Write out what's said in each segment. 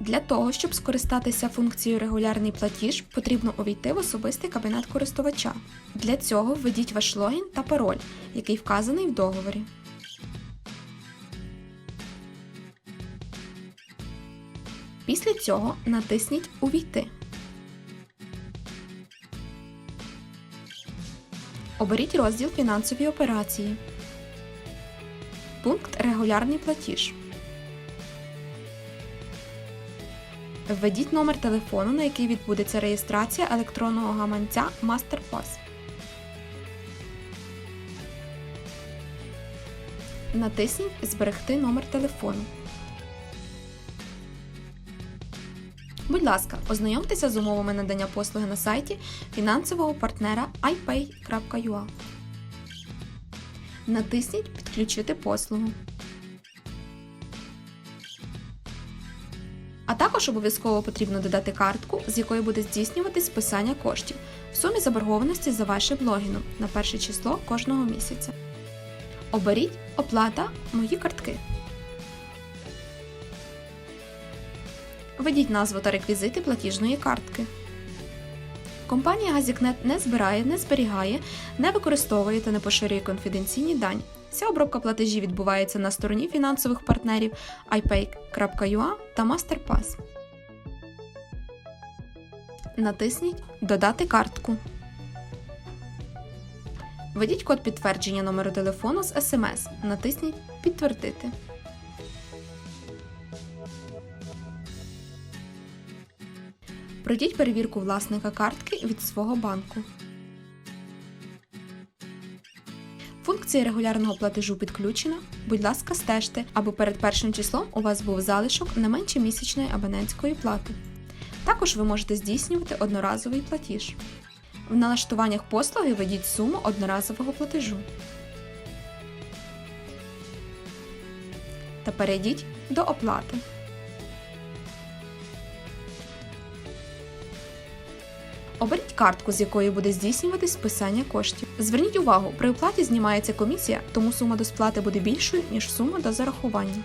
Для того, щоб скористатися функцією регулярний платіж, потрібно увійти в особистий кабінет користувача. Для цього введіть ваш логін та пароль, який вказаний в договорі. Після цього натисніть Увійти. Оберіть розділ Фінансові операції. Пункт Регулярний платіж. Введіть номер телефону, на який відбудеться реєстрація електронного гаманця MasterPass. Натисніть Зберегти номер телефону. Будь ласка, ознайомтеся з умовами надання послуги на сайті фінансового партнера ipay.ua. Натисніть Підключити послугу. А також обов'язково потрібно додати картку, з якої буде здійснюватись списання коштів в сумі заборгованості за вашим логіном на перше число кожного місяця. Оберіть Оплата Мої картки. Введіть назву та реквізити платіжної картки. Компанія Газікнет не збирає, не зберігає, не використовує та не поширює конфіденційні дані. Вся обробка платежів відбувається на стороні фінансових партнерів ipay.ua та MasterPass. Натисніть Додати картку. Введіть код підтвердження номеру телефону з SMS. Натисніть Підтвердити. Пройдіть перевірку власника картки від свого банку. Функція регулярного платежу підключена. Будь ласка, стежте, аби перед першим числом у вас був залишок не менше місячної абонентської плати. Також ви можете здійснювати одноразовий платіж. В налаштуваннях послуги введіть суму одноразового платежу. Та перейдіть до оплати. Оберіть картку, з якої буде здійснюватись списання коштів. Зверніть увагу, при оплаті знімається комісія, тому сума до сплати буде більшою, ніж сума до зарахування.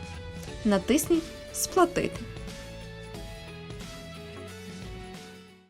Натисніть Сплатити.